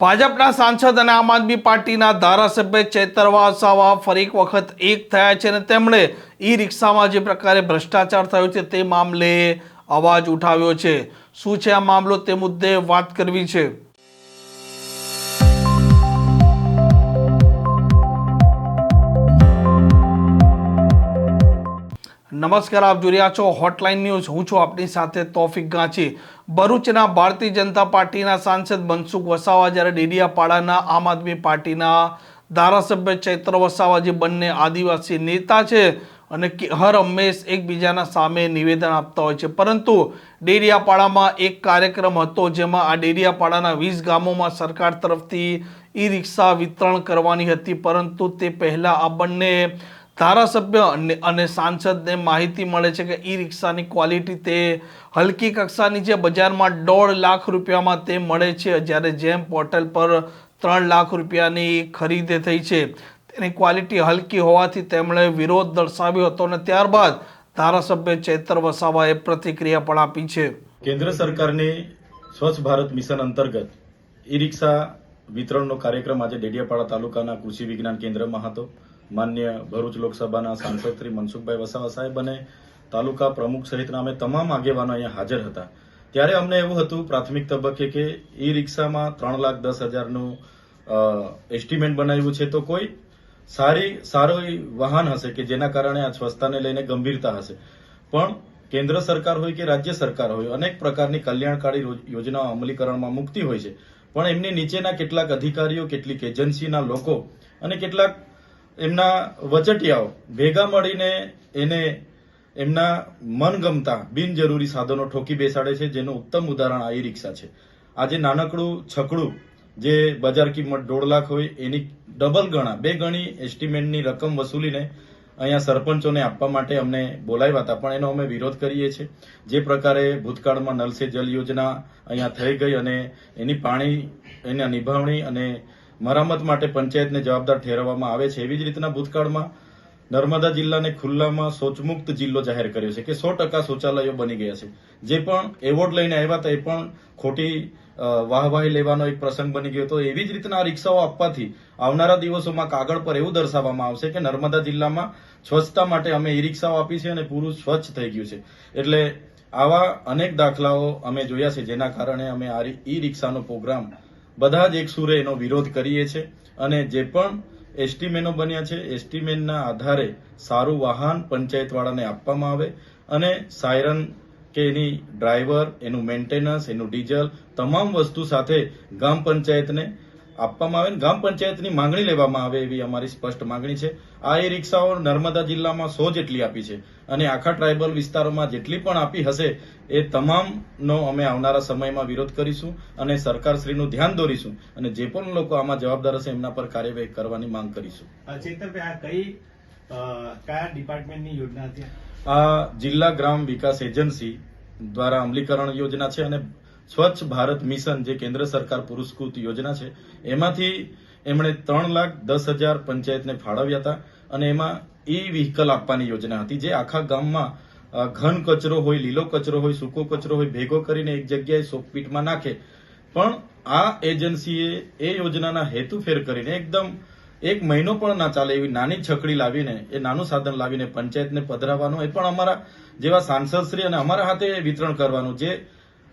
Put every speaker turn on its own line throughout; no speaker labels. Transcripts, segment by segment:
ભાજપના સાંસદ અને આમ આદમી પાર્ટીના ધારાસભ્ય ચેતર વસાવા ફરી એક વખત એક થયા છે અને તેમણે ઈ રિક્ષામાં જે પ્રકારે ભ્રષ્ટાચાર થયો છે તે મામલે અવાજ ઉઠાવ્યો છે. શું છે આ મામલો તે મુદ્દે વાત કરવી છે? નમસ્કાર, આપ જોઈ રહ્યા છો હોટલાઇન ન્યૂઝ હું છું આપની સાથે તોફિક ગાંચી. ભરૂચના ભારતીય જનતા પાર્ટીના સાંસદ મનસુખ વસાવા જ્યારે ડેડિયાપાડાના આમ આદમી પાર્ટીના ધારાસભ્ય ચૈત્ર વસાવા જે બંને આદિવાસી નેતા છે અને હર હંમેશ એકબીજાના સામે નિવેદન આપતા હોય છે. પરંતુ ડેડિયાપાડામાં એક કાર્યક્રમ હતો જેમાં આ ડેડિયાપાડાના વીસ ગામોમાં સરકાર તરફથી ઈ રિક્ષા વિતરણ કરવાની હતી. પરંતુ તે પહેલાં આ બંને ધારાસભ્ય અને- અને સાંસદને માહિતી મળે છે કે ઈ રિક્ષાની ક્વોલિટી તે હલકી કક્ષાની છે બજારમાં દોઢ લાખ રૂપિયામાં તે મળે છે, જ્યારે જેમ પોર્ટલ પર ત્રણ લાખ રૂપિયાની ખરીદે થઈ છે. તેની ક્વોલિટી હલકી હોવાથી તેમણે વિરોધ દર્શાવ્યો હતો અને ત્યારબાદ ધારાસભ્ય ચૈતર વસાવાએ પ્રતિક્રિયા પણ આપી છે.
કેન્દ્ર સરકારની સ્વચ્છ ભારત મિશન અંતર્ગત ઈ રિક્ષા વિતરણનો કાર્યક્રમ આજે ડેડિયાપાડા તાલુકાના કૃષિ વિજ્ઞાન કેન્દ્રમાં હતો. માન્ય ભરૂચ લોકસભાના સાંસદ શ્રી મનસુખભાઈ વસાવા સાહેબ અને તાલુકા પ્રમુખ સહિતના અમે તમામ આગેવાનો અહીંયા હાજર હતા. ત્યારે અમને એવું હતું, પ્રાથમિક તબક્કે કે ઈ રિક્ષામાં ત્રણ લાખ દસ હજારનું એસ્ટિમેટ બનાવ્યું છે તો કોઈ સારી, સારો વાહન હશે કે જેના કારણે આ સ્વચ્છતાને લઈને ગંભીરતા હશે? પણ કેન્દ્ર સરકાર હોય કે રાજ્ય સરકાર હોય, અનેક પ્રકારની કલ્યાણકારી યોજનાઓ અમલીકરણમાં મૂકતી હોય છે. પણ એમની નીચેના કેટલાક અધિકારીઓ, કેટલીક એજન્સીના લોકો અને કેટલાક એમના વચટિયાઓ ભેગા મળીને એને એમના મનગમતા, બિનજરૂરી સાધનો ઠોકી બેસાડે છે, જેનું ઉત્તમ ઉદાહરણ આ ઈ રિક્ષા છે. આજે નાનકડું છકડું જે બજાર કિંમત દોઢ લાખ હોય, એની ડબલ ગણા, બે ગણી એસ્ટિમેટની રકમ વસૂલીને અહીંયા સરપંચોને આપવા માટે અમને બોલાવ્યા હતા. પણ એનો અમે વિરોધ કરીએ છીએ. જે પ્રકારે ભૂતકાળમાં નલ જલ યોજના અહીંયા થઈ ગઈ અને એની પાણી, એના નિભાવણી અને મરામત માટે પંચાયતને જવાબદાર ઠેરવવામાં આવે છે. એવી જ રીતના ભૂતકાળમાં નર્મદા જિલ્લાને ખુલ્લામાં શૌચમુક્ત જિલ્લો જાહેર કર્યો છે કે સો ટકા શૌચાલયો બની ગયા છે. જે પણ એવોર્ડ લઈને આવ્યા હતા, એ પણ ખોટી વાહવાહી લેવાનો એક પ્રસંગ બની ગયો હતો. એવી જ રીતના રિક્ષાઓ આપવાથી આવનારા દિવસોમાં કાગળ પર એવું દર્શાવવામાં આવશે કે નર્મદા જિલ્લામાં સ્વચ્છતા માટે અમે ઈ રિક્ષાઓ આપી છે અને પૂરું સ્વચ્છ થઈ ગયું છે. એટલે આવા અનેક દાખલાઓ અમે જોયા છે, જેના કારણે અમે આ ઈ રિક્ષાનો પ્રોગ્રામ બધા જ એક સુરે એનો વિરોધ કરીએ છીએ અને જે પણ એસ્ટીમેનો બન્યા છે, એસ્ટીમેનના આધારે સારું વાહન પંચાયતવાળાને આપવામાં આવે અને સાયરન કે એની ડ્રાઈવર, એનું મેન્ટેનન્સ, એનું ડીઝલ, તમામ વસ્તુ સાથે ગામ પંચાયતને આપવામાં આવે ગામ પંચાયતની માંગણી લેવામાં આવે એવી અમારી સ્પષ્ટ માંગણી છે. આ એ રિક્ષાઓ નર્મદા જિલ્લામાં સો જેટલી આપી છે અને આખા ટ્રાઇબલ વિસ્તારોમાં જેટલી પણ આપી હશે એ તમામનો અમે આવનારા સમયમાં વિરોધ કરીશું અને સરકારશ્રીનું ધ્યાન દોરીશું અને જે પણ લોકો આમાં જવાબદાર હશે એમના પર કાર્યવાહી કરવાની માંગ કરીશું.
ચેતનભાઈ આ કઈ કયા ડિપાર્ટમેન્ટની યોજના હતી?
આ જિલ્લા ગ્રામ વિકાસ એજન્સી દ્વારા અમલીકરણ યોજના છે અને સ્વચ્છ ભારત મિશન જે કેન્દ્ર સરકાર પુરસ્કૃત યોજના છે, એમાંથી એમણે ત્રણ લાખ દસ હજાર પંચાયતને ફાળવ્યા હતા અને એમાં ઈ વ્હીકલ આપવાની યોજના હતી, જે આખા ગામમાં ઘન કચરો હોય, લીલો કચરો હોય, સૂકો કચરો હોય, ભેગો કરીને એક જગ્યાએ શોકપીટમાં નાખે. પણ આ એજન્સીએ એ યોજનાના હેતુ ફેર કરીને એકદમ એક મહિનો પણ ના ચાલે એવી નાની છકડી લાવીને, એ નાનું સાધન લાવીને પંચાયતને પધરાવવાનું, એ પણ અમારા જેવા સાંસદશ્રી અને અમારા હાથે વિતરણ કરવાનું, જે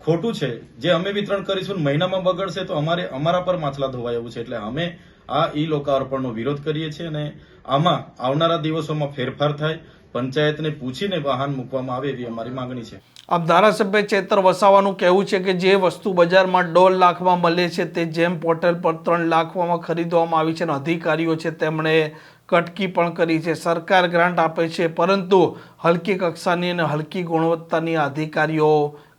ખોટું છે. જે અમે વિતરણ કરીશું મહિનામાં બગડશે તો અમારે અમારા પર માછલા ધોવાય એવું છે. એટલે અમે આ ઈ લોકાર્પણનો વિરોધ કરીએ છીએ અને આમાં આવનારા દિવસોમાં ફેરફાર થાય. પંચાયતને પૂછીને વાહન મૂકવામાં આવે એવી અમારી માંગણી છે.
આપ ધારાસભ્ય ચેતર વસાવાનું કહેવું છે કે જે વસ્તુ બજારમાં દોઢ લાખમાં મળે છે તે જેમ પોર્ટલ પર ત્રણ લાખમાં ખરીદવામાં આવી છે અને અધિકારીઓ છે તેમણે કટકી પણ કરી છે. સરકાર ગ્રાન્ટ આપે છે, પરંતુ હલકી કક્ષાની અને હલકી ગુણવત્તાની અધિકારીઓ